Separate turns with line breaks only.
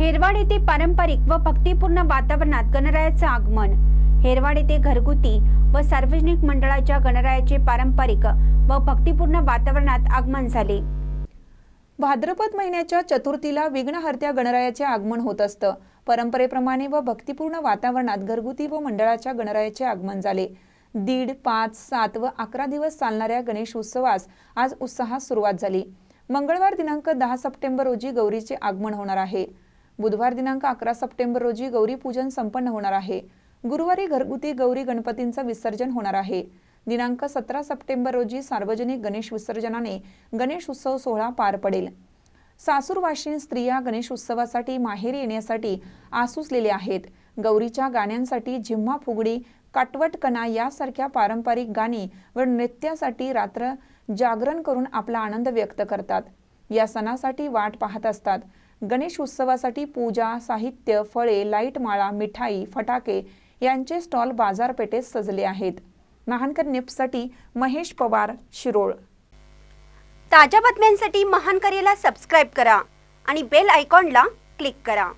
हेरवाड येथे पारंपरिक व भक्तिपूर्ण वातावरणात गणरायाचं आगमन. हेरवाड येथे घरगुती व सार्वजनिक मंडळाच्या गणरायाचे पारंपरिक व भक्तिपूर्ण वातावरणात आगमन झाले.
भाद्रपद महिन्याच्या चतुर्थीला विघ्नहर्त्या गणरायाचे आगमन होत असतं. परंपरेप्रमाणे व भक्तिपूर्ण वातावरणात घरगुती व मंडळाच्या गणरायाचे आगमन झाले. दीड पाच सात व अकरा दिवस चालणाऱ्या गणेश उत्सवास आज उत्साहात सुरुवात झाली. मंगळवार दिनांक दहा सप्टेंबर रोजी गौरीचे आगमन होणार आहे. बुधवार दिनांक अकरा सप्टेंबर रोजी गौरी पूजन संपन्न होणार आहे. गुरुवारी घरगुती गौरी गणपतींचं विसर्जन होणार आहे. दिनांक सतरा सप्टेंबर रोजी सार्वजनिक गणेश विसर्जनाने गणेश उत्सव सोहळा पार पडेल. सासूरवाशीन स्त्रिया गणेश उत्सवासाठी माहेर येण्यासाठी आसुसलेल्या आहेत. गौरीच्या गाण्यांसाठी झिम्मा फुगडी काटवटकणा यासारख्या पारंपरिक गाणी व नृत्यासाठी रात्र जागरण करून आपला आनंद व्यक्त करतात. या सणासाठी वाट पाहत असतात. गणेश उत्सवासाठी पूजा साहित्य फळे लाइट माळा मिठाई फटाके यांचे स्टॉल बाजारपेठेत सजले आहेत. महानकर निप्ससाठी महेश पवार शिरोळ.
ताज्या बातम्यांसाठी महानकरेला सबस्क्राईब करा आणि बेल आयकॉनला क्लिक करा.